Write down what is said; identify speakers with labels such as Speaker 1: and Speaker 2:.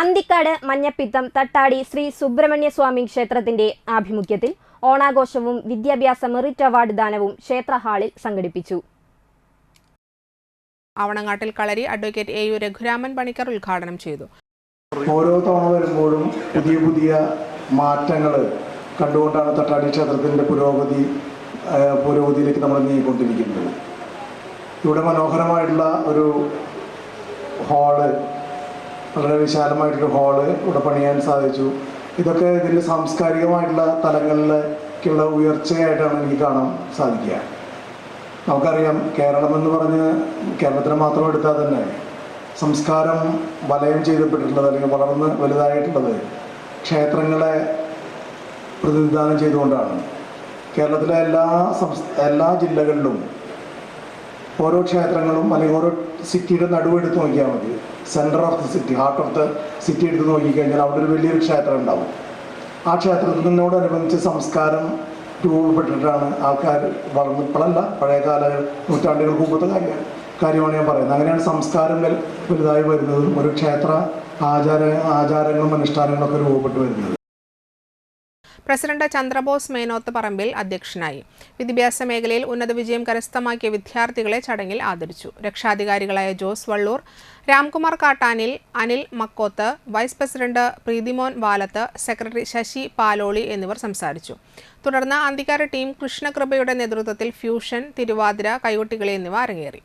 Speaker 1: അന്തിക്കാട് മഞ്ഞപ്പിത്തം തട്ടാടി ശ്രീ സുബ്രഹ്മണ്യ സ്വാമി ക്ഷേത്രത്തിന്റെ ആഭിമുഖ്യത്തിൽ ഓണാഘോഷവും വിദ്യാഭ്യാസ മെറിറ്റ് അവാർഡ് ദാനവും ക്ഷേത്ര ഹാളിൽ സംഘടിപ്പിച്ചു.
Speaker 2: Avanangattil Kalari advocate A U Raghuraman Panicker ഉദ്ഘാടനം ചെയ്തു.
Speaker 3: ഓരോ തവണ വരുമ്പോഴും പുതിയ പുതിയ മാറ്റങ്ങൾ കണ്ടുകൊണ്ടാണ് തട്ടാടി ക്ഷേത്രത്തിന്റെ പുരോഗതി പുരോഗതിയിലേക്ക് നമ്മൾ നീങ്ങിക്കൊണ്ടിരിക്കുന്നത്. ഇവിടെ മനോഹരമായിട്ടുള്ള ഒരു ഹാൾ വളരെ വിശാലമായിട്ടൊരു ഹാൾ ഇവിടെ പണിയാൻ സാധിച്ചു. ഇതൊക്കെ ഇതിന്റെ സാംസ്കാരികമായിട്ടുള്ള തലങ്ങളിലേക്കുള്ള ഉയർച്ചയായിട്ടാണ് എനിക്ക് കാണാൻ സാധിക്കുക. നമുക്കറിയാം കേരളം എന്ന് പറഞ്ഞ് കേരളത്തിനെ മാത്രം എടുത്താൽ തന്നെ സംസ്കാരം വലയം ചെയ്തപ്പെട്ടിട്ടുള്ളത് അല്ലെങ്കിൽ വളർന്ന് വലുതായിട്ടുള്ളത് ക്ഷേത്രങ്ങളെ പ്രതിനിധാനം ചെയ്തുകൊണ്ടാണ്. കേരളത്തിലെ എല്ലാ സംസ് എല്ലാ ജില്ലകളിലും ഓരോ ക്ഷേത്രങ്ങളും അല്ലെങ്കിൽ ഓരോ സിറ്റിയുടെ നടുവെടുത്ത് നോക്കിയാൽ മതി. Centre of the city heart of the city എടുത്ത് നോക്കിക്കഴിഞ്ഞാൽ അവിടെ ഒരു വലിയൊരു ക്ഷേത്രം ഉണ്ടാവും. ആ ക്ഷേത്രത്തിനോടനുബന്ധിച്ച് സംസ്കാരം രൂപപ്പെട്ടിട്ടാണ് ആൾക്കാർ വളർന്ന് ഇപ്പോഴല്ല പഴയ കാല നൂറ്റാണ്ടുകൾക്ക് കാര്യം കാര്യമാണ്. ഞാൻ പറയുന്നത്. അങ്ങനെയാണ് സംസ്കാരം വലുതായി വരുന്നതും ഒരു ക്ഷേത്ര ആചാര ആചാരങ്ങളും അനുഷ്ഠാനങ്ങളൊക്കെ രൂപപ്പെട്ടു വരുന്നത്.
Speaker 2: പ്രസിഡന്റ് ചന്ദ്രബോസ് മേനോത്ത് പറമ്പിൽ അധ്യക്ഷനായി. വിദ്യാഭ്യാസ മേഖലയിൽ ഉന്നത വിജയം കരസ്ഥമാക്കിയ വിദ്യാർത്ഥികളെ ചടങ്ങിൽ ആദരിച്ചു. രക്ഷാധികാരികളായ Jose Vallur Ramkumar Kattanil Anil Makkoth vice president Preethimon Valath secretary Sasi Paloli എന്നിവർ സംസാരിച്ചു. തുടർന്ന് അന്തിക്കാര ടീം കൃഷ്ണകൃപയുടെ നേതൃത്വത്തിൽ ഫ്യൂഷൻ തിരുവാതിര കൈകൊട്ടികളി എന്നിവ അരങ്ങേറി.